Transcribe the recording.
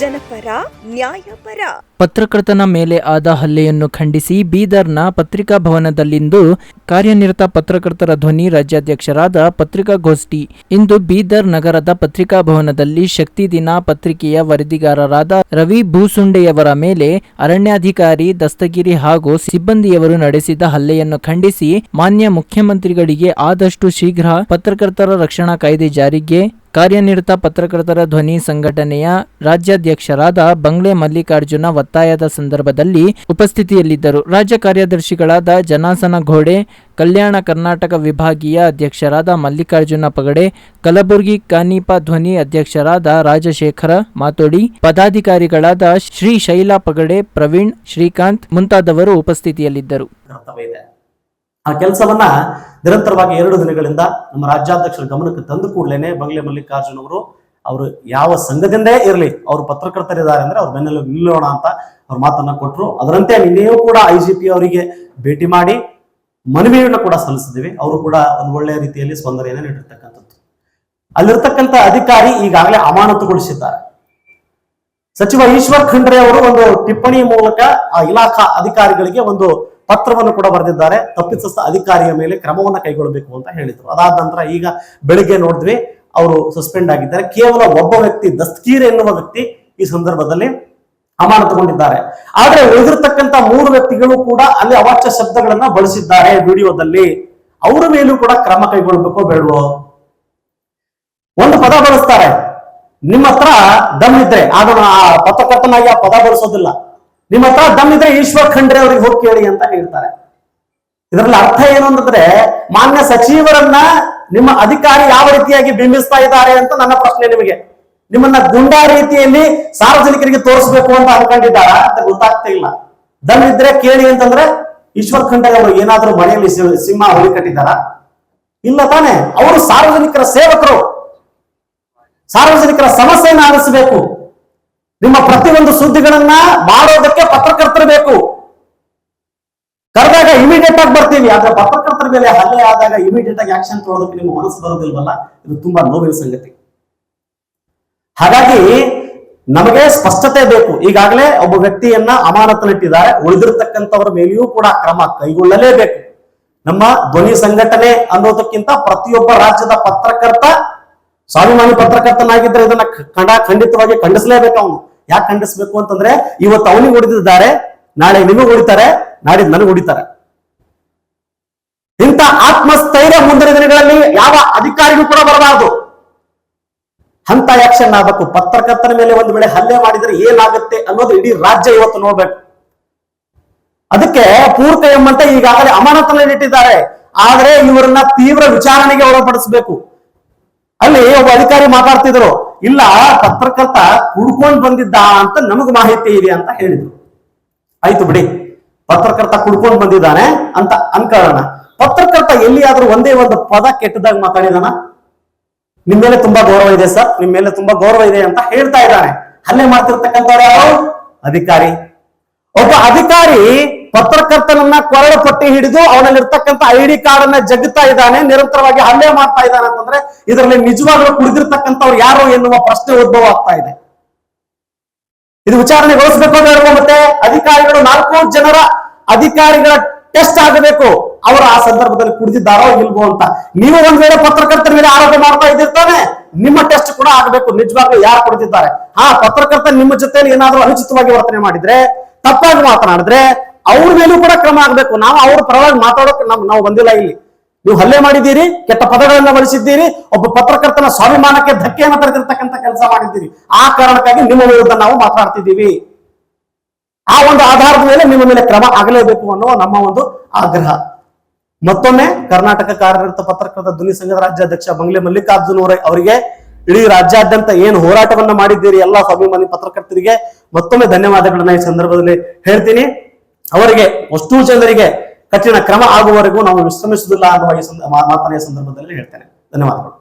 ನ್ಯಾಯಪರ. ಪತ್ರಕರ್ತನ ಮೇಲೆ ಆದ ಹಲ್ಲೆಯನ್ನು ಖಂಡಿಸಿ ಬೀದರ್ನ ಪತ್ರಿಕಾ ಭವನದಲ್ಲಿಂದು ಕಾರ್ಯನಿರತ ಪತ್ರಕರ್ತರ ಧ್ವನಿ ರಾಜ್ಯಾಧ್ಯಕ್ಷರಾದ ಪತ್ರಿಕಾಗೋಷ್ಠಿ ಇಂದು ಬೀದರ್ ನಗರದ ಪತ್ರಿಕಾ ಭವನದಲ್ಲಿ ಶಕ್ತಿ ದಿನ ಪತ್ರಿಕೆಯ ವರದಿಗಾರರಾದ ರವಿ ಭೂಸುಂಡೆಯವರ ಮೇಲೆ ಅರಣ್ಯಾಧಿಕಾರಿ ದಸ್ತಗಿರಿ ಹಾಗೂ ಸಿಬ್ಬಂದಿಯವರು ನಡೆಸಿದ ಹಲ್ಲೆಯನ್ನು ಖಂಡಿಸಿ ಮಾನ್ಯ ಮುಖ್ಯಮಂತ್ರಿಗಳಿಗೆ ಆದಷ್ಟು ಶೀಘ್ರ ಪತ್ರಕರ್ತರ ರಕ್ಷಣಾ ಕಾಯ್ದೆ ಜಾರಿಗೆ ಕಾರ್ಯನಿರತ ಪತ್ರಕರ್ತರ ಧ್ವನಿ ಸಂಘಟನೆಯ ರಾಜ್ಯಾಧ್ಯಕ್ಷರಾದ ಬಂಗ್ಲೆ ಮಲ್ಲಿಕಾರ್ಜುನ ಒತ್ತಾಯದ ಸಂದರ್ಭದಲ್ಲಿ ಉಪಸ್ಥಿತಿಯಲ್ಲಿದ್ದರು. ರಾಜ್ಯ ಕಾರ್ಯದರ್ಶಿಗಳಾದ ಜನಾಸನ ಘೋಡೆ, ಕಲ್ಯಾಣ ಕರ್ನಾಟಕ ವಿಭಾಗೀಯ ಅಧ್ಯಕ್ಷರಾದ ಮಲ್ಲಿಕಾರ್ಜುನ ಪಗಡೆ, ಕಲಬುರಗಿ ಕಾನೀಪ ಧ್ವನಿ ಅಧ್ಯಕ್ಷರಾದ ರಾಜಶೇಖರ ಮಾತೋಡಿ, ಪದಾಧಿಕಾರಿಗಳಾದ ಶ್ರೀ ಶೈಲಾ ಪಗಡೆ, ಪ್ರವೀಣ್ ಶ್ರೀಕಾಂತ್ ಮುಂತಾದವರು ಉಪಸ್ಥಿತಿಯಲ್ಲಿದ್ದರು. ಆ ಕೆಲಸವನ್ನ ನಿರಂತರವಾಗಿ ಎರಡು ದಿನಗಳಿಂದ ನಮ್ಮ ರಾಜ್ಯಾಧ್ಯಕ್ಷರ ಗಮನಕ್ಕೆ ತಂದು ಕೂಡಲೇನೆ ಬಂಗ್ಲೆ ಮಲ್ಲಿಕಾರ್ಜುನ್ ಅವರು ಅವರು ಯಾವ ಸಂಘದಿಂದೇ ಇರಲಿ, ಅವರು ಪತ್ರಕರ್ತರಿದ್ದಾರೆ ಅಂದ್ರೆ ಅವ್ರ ಬೆನ್ನೆಲ್ಲ ನಿಲ್ಲೋಣ ಅಂತ ಅವ್ರ ಮಾತನ್ನ ಕೊಟ್ಟರು ಅದರಂತೆ ನಿನ್ನೆಯೂ ಕೂಡ ಐ ಅವರಿಗೆ ಭೇಟಿ ಮಾಡಿ ಮನವಿಯನ್ನು ಕೂಡ ಸಲ್ಲಿಸಿದ್ದೀವಿ. ಅವರು ಕೂಡ ಒಂದು ಒಳ್ಳೆಯ ರೀತಿಯಲ್ಲಿ ಸ್ಪಂದನೆಯನ್ನು ನೀಡಿರ್ತಕ್ಕಂಥದ್ದು. ಅಲ್ಲಿರ್ತಕ್ಕಂಥ ಅಧಿಕಾರಿ ಈಗಾಗಲೇ ಅಮಾನತುಗೊಳಿಸಿದ್ದಾರೆ. ಸಚಿವ ಈಶ್ವರ್ ಖಂಡ್ರೆ ಅವರು ಒಂದು ಟಿಪ್ಪಣಿ ಮೂಲಕ ಆ ಇಲಾಖಾ ಅಧಿಕಾರಿಗಳಿಗೆ ಒಂದು ಪತ್ರವನ್ನು ಕೂಡ ಬರೆದಿದ್ದಾರೆ. ತಪ್ಪಿತಸ್ಥ ಅಧಿಕಾರಿಯ ಮೇಲೆ ಕ್ರಮವನ್ನು ಕೈಗೊಳ್ಳಬೇಕು ಅಂತ ಹೇಳಿದ್ರು. ಅದಾದ ನಂತರ ಈಗ ಬೆಳಿಗ್ಗೆ ನೋಡಿದ್ವಿ, ಅವರು ಸಸ್ಪೆಂಡ್ ಆಗಿದ್ದಾರೆ. ಕೇವಲ ಒಬ್ಬ ವ್ಯಕ್ತಿ ದಸ್ಕೀರ್ ಎನ್ನುವ ವ್ಯಕ್ತಿ ಈ ಸಂದರ್ಭದಲ್ಲಿ ಅಮಾನತುಗೊಂಡಿದ್ದಾರೆ. ಆದ್ರೆ ಉಳಿದಿರ್ತಕ್ಕಂಥ ಮೂರು ವ್ಯಕ್ತಿಗಳು ಕೂಡ ಅಲ್ಲಿ ಅವಾಚ್ಯ ಶಬ್ದಗಳನ್ನ ಬಳಸಿದ್ದಾರೆ ವಿಡಿಯೋದಲ್ಲಿ. ಅವರ ಮೇಲೂ ಕೂಡ ಕ್ರಮ ಕೈಗೊಳ್ಳಬೇಕೋ ಬೇಡವೋ? ಒಂದು ಪದ ಬಳಸ್ತಾರೆ. ನಿಮ್ಮ ಹತ್ರ ದಮ್ ಇದ್ರೆ ಆ ಪತ್ರಕರ್ತನಾಗಿ ಆ ಪದ ಬಳಸೋದಿಲ್ಲ. ನಿಮ್ಮ ಹತ್ರ ಇದ್ರೆ ಈಶ್ವರ್ ಖಂಡ್ರೆ ಅವ್ರಿಗೆ ಹೋಗಿ ಕೇಳಿ ಅಂತ ಹೇಳ್ತಾರೆ. ಇದರಲ್ಲಿ ಅರ್ಥ ಏನು ಅಂತಂದ್ರೆ, ಮಾನ್ಯ ಸಚಿವರನ್ನ ನಿಮ್ಮ ಅಧಿಕಾರಿ ಯಾವ ರೀತಿಯಾಗಿ ಬಿಂಬಿಸ್ತಾ ಇದ್ದಾರೆ ಅಂತ ನನ್ನ ಪ್ರಶ್ನೆ ನಿಮಗೆ. ನಿಮ್ಮನ್ನ ಗುಂಡಾ ರೀತಿಯಲ್ಲಿ ಸಾರ್ವಜನಿಕರಿಗೆ ತೋರಿಸ್ಬೇಕು ಅಂತ ಅನ್ಕೊಂಡಿದ್ದಾರ ಅಂತ ಗೊತ್ತಾಗ್ತಾ ಇಲ್ಲ. ದಮ್ ಇದ್ರೆ ಕೇಳಿ ಅಂತಂದ್ರೆ, ಈಶ್ವರ್ ಖಂಡ್ರೆ ಅವರು ಏನಾದ್ರೂ ಮನೆಯಲ್ಲಿ ಸಿಂಹ ಹೊಲಿ ಕಟ್ಟಿದ್ದಾರ? ಇಲ್ಲ ತಾನೆ, ಅವರು ಸಾರ್ವಜನಿಕರ ಸೇವಕರು. ಸಾರ್ವಜನಿಕರ ಸಮಸ್ಯೆಯನ್ನು ಆಲಿಸಬೇಕು. ನಿಮ್ಮ ಪ್ರತಿಯೊಂದು ಸುದ್ದಿಗಳನ್ನ ಮಾಡೋದಕ್ಕೆ ಪತ್ರಕರ್ತರು ಬೇಕು. ಕರೆದಾಗ ಇಮಿಡಿಯೇಟ್ ಆಗಿ ಬರ್ತೀವಿ. ಆದ್ರೆ ಪತ್ರಕರ್ತರ ಮೇಲೆ ಹಲ್ಲೆ ಆದಾಗ ಇಮಿಡಿಯೇಟ್ ಆಗಿ ಆಕ್ಷನ್ ತಗೊಳ್ಳೋದಕ್ಕೆ ನಿಮ್ಮ ಮನಸ್ಸು ಬರೋದಿಲ್ವಲ್ಲ? ಇದು ತುಂಬಾ ನೋವಿನ ಸಂಗತಿ. ಹಾಗಾಗಿ ನಮಗೆ ಸ್ಪಷ್ಟತೆ ಬೇಕು. ಈಗಾಗಲೇ ಒಬ್ಬ ವ್ಯಕ್ತಿಯನ್ನ ಅಮಾನತಲ್ಲಿಟ್ಟಿದ್ದಾರೆ ಉಳಿದಿರ್ತಕ್ಕಂಥವರ ಮೇಲೆಯೂ ಕೂಡ ಕ್ರಮ ಕೈಗೊಳ್ಳಲೇಬೇಕು. ನಮ್ಮ ಧ್ವನಿ ಸಂಘಟನೆ ಅನ್ನೋದಕ್ಕಿಂತ ಪ್ರತಿಯೊಬ್ಬ ರಾಜ್ಯದ ಪತ್ರಕರ್ತ, ಸ್ವಾಭಿಮಾನಿ ಪತ್ರಕರ್ತನಾಗಿದ್ರೆ ಇದನ್ನ ಖಂಡ, ಖಂಡಿತವಾಗಿ ಖಂಡಿಸಲೇಬೇಕು ಅವನು. ಯಾಕೆ ಖಂಡಿಸ್ಬೇಕು ಅಂತಂದ್ರೆ, ಇವತ್ತು ಅವನಿಗೆ ಹೊಡೆದಿದ್ದಾರೆ, ನಾಳೆ ನಿಮಗೆ ಹೊಡಿತಾರೆ ನಾಡಿದ್ ನನಗೆ ಹೊಡಿತಾರೆ. ಇಂಥ ಆತ್ಮಸ್ಥೈರ್ಯ ಮುಂದಿನ ದಿನಗಳಲ್ಲಿ ಯಾವ ಅಧಿಕಾರಿಗೂ ಕೂಡ ಬರಬಾರದು. ಅಂತ ಆಕ್ಷನ್ ಆಗಬೇಕು. ಪತ್ರಕರ್ತರ ಮೇಲೆ ಒಂದು ವೇಳೆ ಹಲ್ಲೆ ಮಾಡಿದ್ರೆ ಏನಾಗುತ್ತೆ ಅನ್ನೋದು ಇಡೀ ರಾಜ್ಯ ಇವತ್ತು ನೋಡ್ಬೇಕು. ಅದಕ್ಕೆ ಪೂರ್ತ ಎಂಬಂತೆ ಈಗಾಗಲೇ ಅಮಾನತನಲ್ಲಿ ಇಟ್ಟಿದ್ದಾರೆ. ಆದ್ರೆ ಇವರನ್ನ ತೀವ್ರ ವಿಚಾರಣೆಗೆ ಒಳಪಡಿಸಬೇಕು. ಅಲ್ಲಿ ಒಬ್ಬ ಅಧಿಕಾರಿ ಮಾತಾಡ್ತಿದ್ರು ಇಲ್ಲ, ಪತ್ರಕರ್ತ ಕುಡ್ಕೊಂಡ್ ಬಂದಿದ್ದ ಅಂತ ನಮಗ್ ಮಾಹಿತಿ ಇದೆ ಅಂತ ಹೇಳಿದ್ರು. ಆಯ್ತು ಬಿಡಿ. ಪತ್ರಕರ್ತ ಕುಡ್ಕೊಂಡ್ ಬಂದಿದ್ದಾನೆ ಅಂತ ಅನ್ಕೊಳ್ಳೋಣ. ಪತ್ರಕರ್ತ ಎಲ್ಲಿಯಾದ್ರೂ ಒಂದೇ ಒಂದು ಪದ ಕೆಟ್ಟದಾಗ ಮಾತಾಡಿದಾನ? ನಿಮ್ ಮೇಲೆ ತುಂಬಾ ಗೌರವ ಇದೆ ಸರ್. ನಿಮ್ ಮೇಲೆ ತುಂಬಾ ಗೌರವ ಇದೆ ಅಂತ ಹೇಳ್ತಾ ಇದ್ದಾನೆ. ಹಲ್ಲೆ ಮಾಡ್ತಿರ್ತಕ್ಕಂಥವ್ರು ಯಾರು? ಅಧಿಕಾರಿ. ಒಬ್ಬ ಅಧಿಕಾರಿ ಪತ್ರಕರ್ತನನ್ನ ಕೊರಳ ಪಟ್ಟಿ ಹಿಡಿದು ಅವನಲ್ಲಿರ್ತಕ್ಕಂಥ ಐ ಡಿ ಕಾರ್ಡ್ ಅನ್ನ ಜಗ್ತಾ ಇದ್ದಾನೆ, ನಿರಂತರವಾಗಿ ಹಲ್ಲೆ ಮಾಡ್ತಾ ಇದ್ದಾನೆ ಅಂತಂದ್ರೆ ಇದರಲ್ಲಿ ನಿಜವಾಗ್ಲೂ ಕುಡಿದಿರ್ತಕ್ಕಂಥವ್ರು ಯಾರು ಎನ್ನುವ ಪ್ರಶ್ನೆ ಉದ್ಭವ ಆಗ್ತಾ ಇದೆ. ಇದು ವಿಚಾರಣೆಗೊಳಿಸಬೇಕು ಅಂತ ಮತ್ತೆ ಅಧಿಕಾರಿಗಳು ನಾಲ್ಕು ಜನರ ಅಧಿಕಾರಿಗಳ ಟೆಸ್ಟ್ ಆಗಬೇಕು. ಅವರು ಆ ಸಂದರ್ಭದಲ್ಲಿ ಕುಡಿದಿದ್ದಾರೋ ಇಲ್ವೋ ಅಂತ. ನೀವು ಒಂದ್ ವೇಳೆ ಪತ್ರಕರ್ತರ ಮೇಲೆ ಆರೋಪ ಮಾಡ್ತಾ ಇದ್ದಿರ್ತಾನೆ, ನಿಮ್ಮ ಟೆಸ್ಟ್ ಕೂಡ ಆಗಬೇಕು. ನಿಜವಾಗ್ಲೂ ಯಾರು ಕುಡಿದಿದ್ದಾರೆ? ಆ ಪತ್ರಕರ್ತ ನಿಮ್ಮ ಜೊತೆಯಲ್ಲಿ ಏನಾದ್ರೂ ಅನುಚಿತವಾಗಿ ವರ್ತನೆ ಮಾಡಿದ್ರೆ, ತಪ್ಪಾಗಿ ಮಾತನಾಡಿದ್ರೆ ಅವ್ರ ಮೇಲೂ ಕೂಡ ಕ್ರಮ ಆಗ್ಬೇಕು. ನಾವು ಅವ್ರ ಪರವಾಗಿ ಮಾತಾಡೋಕೆ ನಮ್ ನಾವು ಬಂದಿಲ್ಲ ಇಲ್ಲಿ. ನೀವು ಹಲ್ಲೆ ಮಾಡಿದ್ದೀರಿ, ಕೆಟ್ಟ ಪದಗಳನ್ನ ಬಳಸಿದ್ದೀರಿ, ಒಬ್ಬ ಪತ್ರಕರ್ತನ ಸ್ವಾಭಿಮಾನಕ್ಕೆ ಧಕ್ಕೆಯನ್ನು ತರೆದಿರ್ತಕ್ಕಂಥ ಕೆಲಸ ಮಾಡಿದ್ದೀರಿ. ಆ ಕಾರಣಕ್ಕಾಗಿ ನಿಮ್ಮ ವಿರುದ್ಧ ನಾವು ಮಾತಾಡ್ತಿದ್ದೀವಿ. ಆ ಒಂದು ಆಧಾರದ ಮೇಲೆ ನಿಮ್ಮ ಮೇಲೆ ಕ್ರಮ ಆಗಲೇಬೇಕು ಅನ್ನೋ ನಮ್ಮ ಒಂದು ಆಗ್ರಹ. ಮತ್ತೊಮ್ಮೆ ಕರ್ನಾಟಕ ಕಾರ್ಯನಿರತ ಪತ್ರಕರ್ತ ಧ್ವನಿ ಸಂಘದ ರಾಜ್ಯಾಧ್ಯಕ್ಷ ಬಂಗ್ಲೆ ಮಲ್ಲಿಕಾರ್ಜುನ್ ಅವರೇ ಅವರಿಗೆ, ಇಡೀ ರಾಜ್ಯಾದ್ಯಂತ ಏನು ಹೋರಾಟವನ್ನ ಮಾಡಿದ್ದೀರಿ ಎಲ್ಲ ಸ್ವಾಭಿಮಾನಿ ಪತ್ರಕರ್ತರಿಗೆ ಮತ್ತೊಮ್ಮೆ ಧನ್ಯವಾದಗಳನ್ನ ಈ ಸಂದರ್ಭದಲ್ಲಿ ಹೇಳ್ತೀನಿ. ಅವರಿಗೆ ಅಷ್ಟೂ ಜನರಿಗೆ ಕಠಿಣ ಕ್ರಮ ಆಗುವವರೆಗೂ ನಾವು ವಿಶ್ರಮಿಸುವುದಿಲ್ಲ ಅನ್ನುವ ಈ ಮಾತನ್ನ ಸಂದರ್ಭದಲ್ಲಿ ಹೇಳ್ತೇನೆ. ಧನ್ಯವಾದಗಳು.